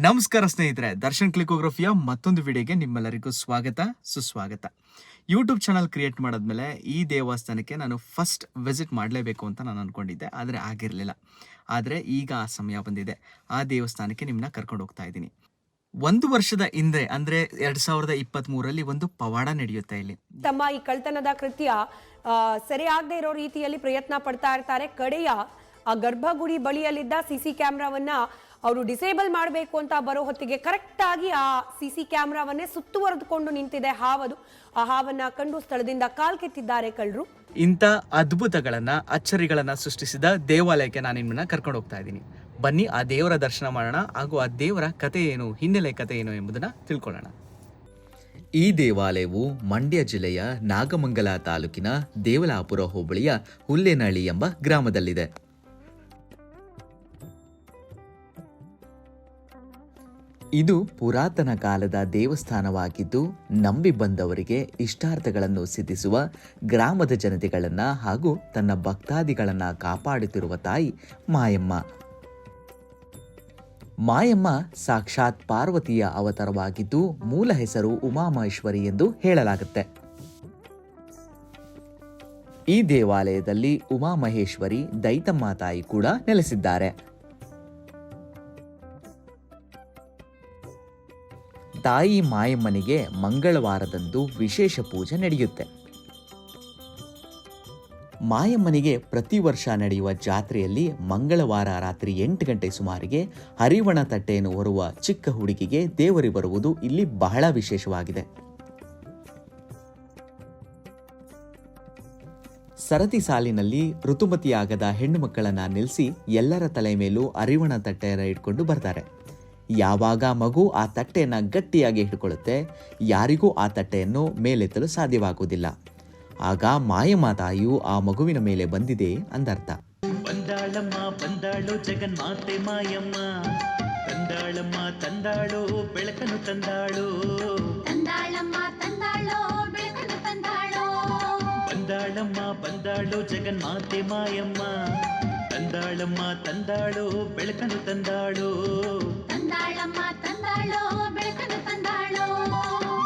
ನಮಸ್ಕಾರ ಸ್ನೇಹಿತರೆ, ದರ್ಶನ್ ಕ್ಲಿಕೋಗ್ರಫಿಯ ಮತ್ತೊಂದು ವಿಡಿಯೋಗೆ ನಿಮ್ಮೆಲ್ಲರಿಗೂ ಸ್ವಾಗತ, ಸುಸ್ವಾಗತ. ಯೂಟ್ಯೂಬ್ ಚಾನಲ್ ಕ್ರಿಯೇಟ್ ಮಾಡಿದ್ಮೇಲೆ ಈ ದೇವಸ್ಥಾನಕ್ಕೆ ನಾನು ಫಸ್ಟ್ ವಿಸಿಟ್ ಮಾಡಲೇಬೇಕು ಅಂತ ನಾನು ಅಂದ್ಕೊಂಡಿದ್ದೆ ಆದರೆ ಆಗಿರಲಿಲ್ಲ. ಆದರೆ ಈಗ ಆ ಸಮಯ ಬಂದಿದೆ, ಆ ದೇವಸ್ಥಾನಕ್ಕೆ ನಿಮ್ಮನ್ನ ಕರ್ಕೊಂಡು ಹೋಗ್ತಾ ಇದ್ದೀನಿ. ಒಂದು ವರ್ಷದ ಹಿಂದೆ, ಅಂದರೆ ಎರಡು ಸಾವಿರದ ಇಪ್ಪತ್ತ್ಮೂರರಲ್ಲಿ ಒಂದು ಪವಾಡ ನಡೆಯುತ್ತೆ ಇಲ್ಲಿ. ತಮ್ಮ ಈ ಕಳ್ತನದ ಕೃತ್ಯ ಸರಿಯಾಗದೇ ಇರೋ ರೀತಿಯಲ್ಲಿ ಪ್ರಯತ್ನ ಪಡ್ತಾ ಇರ್ತಾರೆ. ಕಡೆಯ ಆ ಗರ್ಭಗುಡಿ ಬಳಿಯಲ್ಲಿದ್ದ ಸಿಸಿ ಕ್ಯಾಮ್ರಾವನ್ನ ಅವರು ಡಿಸೇಬಲ್ ಮಾಡಬೇಕು ಅಂತ ಬರೋ ಹೊತ್ತಿಗೆ ಕರೆಕ್ಟಾಗಿ ಆ ಸಿ ಸಿ ಕ್ಯಾಮ್ರಾವನ್ನೇ ಸುತ್ತುವರೆದುಕೊಂಡು ನಿಂತಿದೆ ಹಾವದು. ಆ ಹಾವನ್ನ ಕಂಡು ಸ್ಥಳದಿಂದ ಕಾಲ್ ಕೆತ್ತಿದ್ದಾರೆ ಕಳ್ಳರು. ಇಂಥ ಅದ್ಭುತಗಳನ್ನ ಅಚ್ಚರಿಗಳನ್ನ ಸೃಷ್ಟಿಸಿದ ದೇವಾಲಯಕ್ಕೆ ನಾನು ನಿಮ್ಮನ್ನ ಕರ್ಕೊಂಡು ಹೋಗ್ತಾ ಇದ್ದೀನಿ. ಬನ್ನಿ ಆ ದೇವರ ದರ್ಶನ ಮಾಡೋಣ ಹಾಗೂ ಆ ದೇವರ ಕಥೆ ಏನು ಹಿನ್ನೆಲೆ ಕಥೆ ಏನು ಎಂಬುದನ್ನ ತಿಳ್ಕೊಳ್ಳೋಣ. ಈ ದೇವಾಲಯವು ಮಂಡ್ಯ ಜಿಲ್ಲೆಯ ನಾಗಮಂಗಲ ತಾಲೂಕಿನ ದೇವಲಾಪುರ ಹೋಬಳಿಯ ಹುಲ್ಲೇನಹಳ್ಳಿ ಎಂಬ ಗ್ರಾಮದಲ್ಲಿದೆ. ಇದು ಪುರಾತನ ಕಾಲದ ದೇವಸ್ಥಾನವಾಗಿದ್ದು, ನಂಬಿ ಬಂದವರಿಗೆ ಇಷ್ಟಾರ್ಥಗಳನ್ನು ಸಿದ್ಧಿಸುವ ಗ್ರಾಮದ ಜನತೆಗಳನ್ನು ಹಾಗೂ ತನ್ನ ಭಕ್ತಾದಿಗಳನ್ನು ಕಾಪಾಡುತ್ತಿರುವ ತಾಯಿ ಮಾಯಮ್ಮ. ಮಾಯಮ್ಮ ಸಾಕ್ಷಾತ್ ಪಾರ್ವತಿಯ ಅವತಾರವಾಗಿದ್ದು, ಮೂಲ ಹೆಸರು ಉಮಾಮಹೇಶ್ವರಿ ಎಂದು ಹೇಳಲಾಗುತ್ತೆ. ಈ ದೇವಾಲಯದಲ್ಲಿ ಉಮಾಮಹೇಶ್ವರಿ ದೈತಮ್ಮ ತಾಯಿ ಕೂಡ ನೆಲೆಸಿದ್ದಾರೆ. ತಾಯಿ ಮಾಯಮ್ಮನಿಗೆ ಮಂಗಳವಾರದಂದು ವಿಶೇಷ ಪೂಜೆ ನಡೆಯುತ್ತೆ. ಮಾಯಮ್ಮನಿಗೆ ಪ್ರತಿ ವರ್ಷ ನಡೆಯುವ ಜಾತ್ರೆಯಲ್ಲಿ ಮಂಗಳವಾರ ರಾತ್ರಿ ಎಂಟು ಗಂಟೆ ಸುಮಾರಿಗೆ ಹರಿವಣ ತಟ್ಟೆಯನ್ನು ಹೊರುವ ಚಿಕ್ಕ ಹುಡುಗಿಗೆ ದೇವರಿ ಬರುವುದು ಇಲ್ಲಿ ಬಹಳ ವಿಶೇಷವಾಗಿದೆ. ಸರತಿ ಸಾಲಿನಲ್ಲಿ ಋತುಮತಿಯಾಗದ ಹೆಣ್ಣು ಮಕ್ಕಳನ್ನ ನಿಲ್ಲಿಸಿ ಎಲ್ಲರ ತಲೆ ಮೇಲೂ ಅರಿವಣ ತಟ್ಟೆಯನ್ನು ಇಟ್ಕೊಂಡು ಬರ್ತಾರೆ. ಯಾವಾಗ ಮಗು ಆ ತಟ್ಟೆಯನ್ನು ಗಟ್ಟಿಯಾಗಿ ಹಿಡ್ಕೊಳ್ಳುತ್ತೆ ಯಾರಿಗೂ ಆ ತಟ್ಟೆಯನ್ನು ಮೇಲೆತ್ತಲು ಸಾಧ್ಯವಾಗುವುದಿಲ್ಲ. ಆಗ ಮಾಯಮ್ಮ ತಾಯಿಯು ಆ ಮಗುವಿನ ಮೇಲೆ ಬಂದಿದೆ ಅಂದರ್ಥ. ಬಂದಾಳಮ್ಮ ಬಂದಾಳು ಜಗನ್ಮಾತೆ ಮಾಯಮ್ಮ. ತಂದಾಳಮ್ಮ ತಂದಾಳು ಬೆಳಕನ್ನು ತಂದಾಳು. ತಂದಾಳಮ್ಮ ತಂದಾಳೋ ಬೆಳಕನ್ನು ತಂದಾಳೋ. ಬಂದಾಳಮ್ಮ ಬಂದಾಳು ಜಗನ್ಮಾತೆ ಮಾಯಮ್ಮ. ತಂದಾಳಮ್ಮ ತಂದಾಳು ಬೆಳಕನ್ನು ತಂದಾಳು. ತಂದಾಳಮ್ಮ ತಂದಾಳೋ ಬೆಳಕನ್ನು ತಂದಾಳೋ.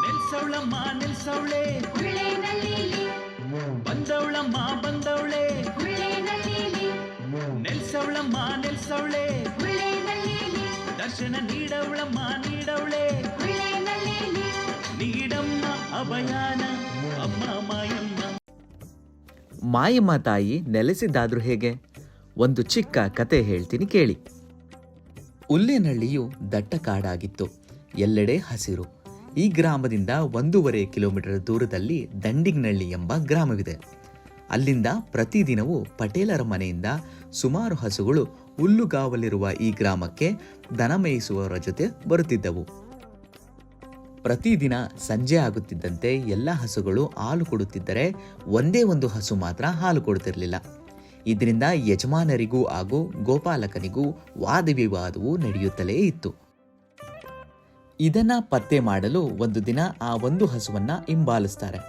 ನೆಲ್ಸವಳಮ್ಮ ನೆಲ್ಸವಳೆ. ಬಂದವಳಮ್ಮ ಬಂದವಳೆ. ನೆಲ್ಸವಳಮ್ಮ ನೆಲ್ಸವಳೆ. ದರ್ಶನ ನೀಡವಳಮ್ಮ ನೀಡವಳೆ. ನೀಡಮ್ಮ ಅಭಯಾನ. ಅಮ್ಮ ಮಾಯಮ್ಮ. ಮಾಯಮ್ಮ ತಾಯಿ ನೆಲೆಸಿದ್ದಾದ್ರೂ ಹೇಗೆ? ಒಂದು ಚಿಕ್ಕ ಕತೆ ಹೇಳ್ತೀನಿ ಕೇಳಿ. ಉಲ್ಲೇನಹಳ್ಳಿಯು ದಟ್ಟ ಕಾಡಾಗಿತ್ತು. ಎಲ್ಲೆಡೆ ಹಸಿರು. ಈ ಗ್ರಾಮದಿಂದ ಒಂದೂವರೆ ಕಿಲೋಮೀಟರ್ ದೂರದಲ್ಲಿ ದಂಡಿಗ್ನಳ್ಳಿ ಎಂಬ ಗ್ರಾಮವಿದೆ. ಅಲ್ಲಿಂದ ಪ್ರತಿದಿನವೂ ಪಟೇಲರ ಮನೆಯಿಂದ ಸುಮಾರು ಹಸುಗಳು ಹುಲ್ಲುಗಾವಲಿರುವ ಈ ಗ್ರಾಮಕ್ಕೆ ದನ ಮೇಯಿಸುವವರ ಜೊತೆ ಬರುತ್ತಿದ್ದವು. ಪ್ರತಿದಿನ ಸಂಜೆ ಆಗುತ್ತಿದ್ದಂತೆ ಎಲ್ಲ ಹಸುಗಳು ಹಾಲು ಕೊಡುತ್ತಿದ್ದರೆ ಒಂದೇ ಒಂದು ಹಸು ಮಾತ್ರ ಹಾಲು ಕೊಡುತ್ತಿರಲಿಲ್ಲ. ಇದರಿಂದ ಯಜಮಾನರಿಗೂ ಹಾಗೂ ಗೋಪಾಲಕನಿಗೂ ವಾದವಿವಾದವು ನಡೆಯುತ್ತಲೇ ಇತ್ತು. ಇದನ್ನ ಪತ್ತೆ ಮಾಡಲು ಒಂದು ದಿನ ಆ ಒಂದು ಹಸುವನ್ನ ಹಿಂಬಾಲಿಸ್ತಾರೆ.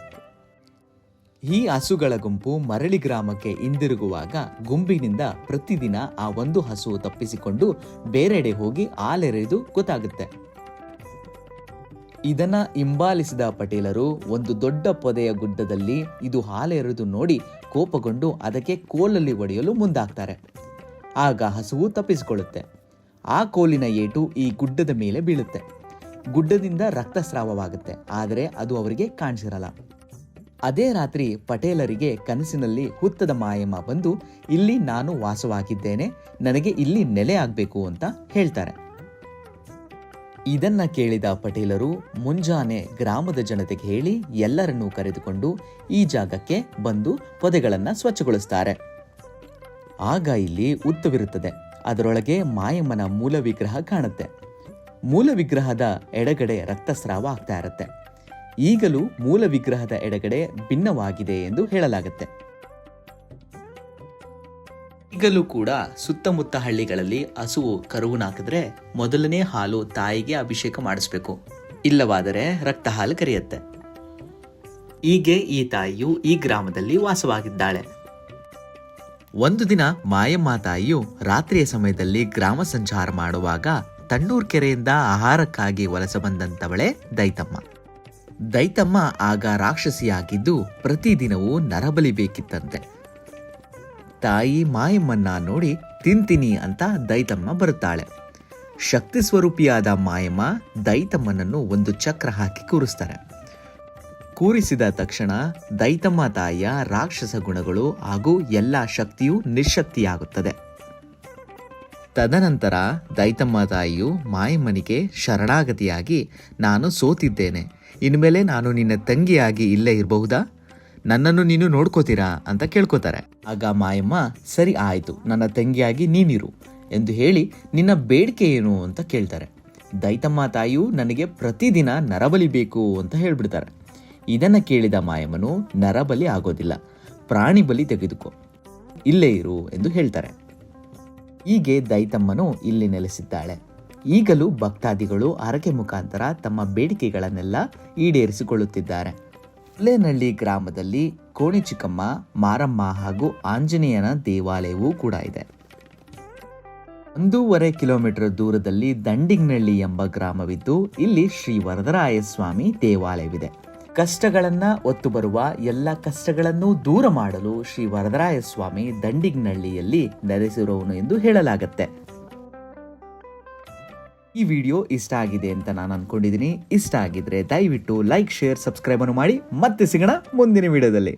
ಈ ಹಸುಗಳ ಗುಂಪು ಮರಳಿ ಗ್ರಾಮಕ್ಕೆ ಹಿಂದಿರುಗುವಾಗ ಗುಂಪಿನಿಂದ ಪ್ರತಿದಿನ ಆ ಒಂದು ಹಸು ತಪ್ಪಿಸಿಕೊಂಡು ಬೇರೆಡೆ ಹೋಗಿ ಹಾಲೆರೆದು ಗೊತ್ತಾಗುತ್ತೆ. ಇದನ್ನ ಹಿಂಬಾಲಿಸಿದ ಪಟೇಲರು ಒಂದು ದೊಡ್ಡ ಪೊದೆಯ ಗುಡ್ಡದಲ್ಲಿ ಇದು ಹಾಲೆರೆದು ನೋಡಿ ಕೋಪಗೊಂಡು ಅದಕ್ಕೆ ಕೋಲಲ್ಲಿ ಒಡೆಯಲು ಮುಂದಾಗ್ತಾರೆ. ಆಗ ಹಸುವು ತಪ್ಪಿಸಿಕೊಳ್ಳುತ್ತೆ. ಆ ಕೋಲಿನ ಏಟು ಈ ಗುಡ್ಡದ ಮೇಲೆ ಬೀಳುತ್ತೆ. ಗುಡ್ಡದಿಂದ ರಕ್ತಸ್ರಾವವಾಗುತ್ತೆ. ಆದರೆ ಅದು ಅವರಿಗೆ ಕಾಣಿಸಿರಲ್ಲ. ಅದೇ ರಾತ್ರಿ ಪಟೇಲರಿಗೆ ಕನಸಿನಲ್ಲಿ ಹುತ್ತದ ಮಾಯಮ್ಮ ಬಂದು, ಇಲ್ಲಿ ನಾನು ವಾಸವಾಗಿದ್ದೇನೆ. ನನಗೆ ಇಲ್ಲಿ ನೆಲೆ ಆಗಬೇಕು ಅಂತ ಹೇಳ್ತಾರೆ. ಇದನ್ನ ಕೇಳಿದ ಪಟೇಲರು ಮುಂಜಾನೆ ಗ್ರಾಮದ ಜನತೆಗೆ ಹೇಳಿ ಎಲ್ಲರನ್ನೂ ಕರೆದುಕೊಂಡು ಈ ಜಾಗಕ್ಕೆ ಬಂದು ಪೊದೆಗಳನ್ನು ಸ್ವಚ್ಛಗೊಳಿಸ್ತಾರೆ. ಆಗ ಇಲ್ಲಿ ಉತ್ತವಿರುತ್ತದೆ ಅದರೊಳಗೆ ಮಾಯಮ್ಮನ ಮೂಲ ವಿಗ್ರಹ ಕಾಣುತ್ತೆ. ಮೂಲ ವಿಗ್ರಹದ ಎಡಗಡೆ ರಕ್ತಸ್ರಾವ ಆಗ್ತಾ ಇರುತ್ತೆ. ಈಗಲೂ ಮೂಲ ವಿಗ್ರಹದ ಎಡಗಡೆ ಭಿನ್ನವಾಗಿದೆ ಎಂದು ಹೇಳಲಾಗುತ್ತೆ. ಈಗಲೂ ಕೂಡ ಸುತ್ತಮುತ್ತ ಹಳ್ಳಿಗಳಲ್ಲಿ ಹಸುವು ಕರುವನ್ನಾಕಿದ್ರೆ ಮೊದಲನೇ ಹಾಲು ತಾಯಿಗೆ ಅಭಿಷೇಕ ಮಾಡಿಸ್ಬೇಕು. ಇಲ್ಲವಾದರೆ ರಕ್ತ ಹಾಲು ಕರೆಯುತ್ತೆ. ಹೀಗೆ ಈ ತಾಯಿಯು ಈ ಗ್ರಾಮದಲ್ಲಿ ವಾಸವಾಗಿದ್ದಾಳೆ. ಒಂದು ದಿನ ಮಾಯಮ್ಮ ತಾಯಿಯು ರಾತ್ರಿಯ ಸಮಯದಲ್ಲಿ ಗ್ರಾಮ ಸಂಚಾರ ಮಾಡುವಾಗ ತಣ್ಣೂರ್ ಕೆರೆಯಿಂದ ಆಹಾರಕ್ಕಾಗಿ ವಲಸೆ ಬಂದಂತವಳೆ ದೈತಮ್ಮ. ದೈತಮ್ಮ ಆಗ ರಾಕ್ಷಸಿಯಾಗಿದ್ದು ಪ್ರತಿದಿನವೂ ನರಬಲಿ ಬೇಕಿತ್ತಂತೆ. ತಾಯಿ ಮಾಯಮ್ಮನ್ನ ನೋಡಿ ತಿಂತೀನಿ ಅಂತ ದೈತಮ್ಮ ಬರುತ್ತಾಳೆ. ಶಕ್ತಿ ಸ್ವರೂಪಿಯಾದ ಮಾಯಮ್ಮ ದೈತಮ್ಮನನ್ನು ಒಂದು ಚಕ್ರ ಹಾಕಿ ಕೂರಿಸ್ತಾರೆ. ಕೂರಿಸಿದ ತಕ್ಷಣ ದೈತಮ್ಮ ತಾಯಿಯ ರಾಕ್ಷಸ ಗುಣಗಳು ಹಾಗೂ ಎಲ್ಲ ಶಕ್ತಿಯು ನಿಶಕ್ತಿಯಾಗುತ್ತದೆ. ತದನಂತರ ದೈತಮ್ಮ ತಾಯಿಯು ಮಾಯಮ್ಮನಿಗೆ ಶರಣಾಗತಿಯಾಗಿ, ನಾನು ಸೋತಿದ್ದೇನೆ. ಇನ್ಮೇಲೆ ನಾನು ನಿನ್ನ ತಂಗಿಯಾಗಿ ಇಲ್ಲೇ ಇರಬಹುದಾ? ನನ್ನನ್ನು ನೀನು ನೋಡ್ಕೋತೀರಾ ಅಂತ ಕೇಳ್ಕೋತಾರೆ. ಆಗ ಮಾಯಮ್ಮ, ಸರಿ ಆಯಿತು, ನನ್ನ ತಂಗಿಯಾಗಿ ನೀನಿರು ಎಂದು ಹೇಳಿ ನಿನ್ನ ಬೇಡಿಕೆ ಏನು ಅಂತ ಕೇಳ್ತಾರೆ. ದೈತಮ್ಮ ತಾಯಿಯು ನನಗೆ ಪ್ರತಿದಿನ ನರಬಲಿ ಬೇಕು ಅಂತ ಹೇಳ್ಬಿಡ್ತಾರೆ. ಇದನ್ನು ಕೇಳಿದ ಮಾಯಮ್ಮನು ನರಬಲಿ ಆಗೋದಿಲ್ಲ, ಪ್ರಾಣಿ ಬಲಿ ತೆಗೆದುಕೋ, ಇಲ್ಲೇ ಇರು ಎಂದು ಹೇಳ್ತಾರೆ. ಹೀಗೆ ದೈತಮ್ಮನು ಇಲ್ಲಿ ನೆಲೆಸಿದ್ದಾಳೆ. ಈಗಲೂ ಭಕ್ತಾದಿಗಳು ಹರಕೆ ಮುಖಾಂತರ ತಮ್ಮ ಬೇಡಿಕೆಗಳನ್ನೆಲ್ಲ ಈಡೇರಿಸಿಕೊಳ್ಳುತ್ತಿದ್ದಾರೆ. ಹುಲ್ಲೇನಹಳ್ಳಿ ಗ್ರಾಮದಲ್ಲಿ ಕೋಣಿ ಚಿಕ್ಕಮ್ಮ, ಮಾರಮ್ಮ ಹಾಗೂ ಆಂಜನೇಯನ ದೇವಾಲಯವೂ ಕೂಡ ಇದೆ. ಒಂದೂವರೆ ಕಿಲೋಮೀಟರ್ ದೂರದಲ್ಲಿ ದಂಡಿಗ್ನಳ್ಳಿ ಎಂಬ ಗ್ರಾಮವಿದ್ದು, ಇಲ್ಲಿ ಶ್ರೀ ವರದರಾಯ ಸ್ವಾಮಿ ದೇವಾಲಯವಿದೆ. ಕಷ್ಟಗಳನ್ನ ಒತ್ತು ಬರುವ ಎಲ್ಲ ಕಷ್ಟಗಳನ್ನು ದೂರ ಮಾಡಲು ಶ್ರೀ ವರದರಾಯ ಸ್ವಾಮಿ ದಂಡಿಗ್ನಳ್ಳಿಯಲ್ಲಿ ನೆಲೆಸಿರುವವನು ಎಂದು ಹೇಳಲಾಗತ್ತೆ. ಈ ವಿಡಿಯೋ ಇಷ್ಟ ಆಗಿದೆ ಅಂತ ನಾನು ಅನ್ಕೊಂಡಿದ್ದೀನಿ ಇಷ್ಟ ಆಗಿದ್ರೆ ದಯವಿಟ್ಟು ಲೈಕ್ ಶೇರ್ ಸಬ್ಸ್ಕ್ರೈಬ್ ಅನ್ನು ಮಾಡಿ. ಮತ್ತೆ ಸಿಗೋಣ ಮುಂದಿನ ವಿಡಿಯೋದಲ್ಲಿ.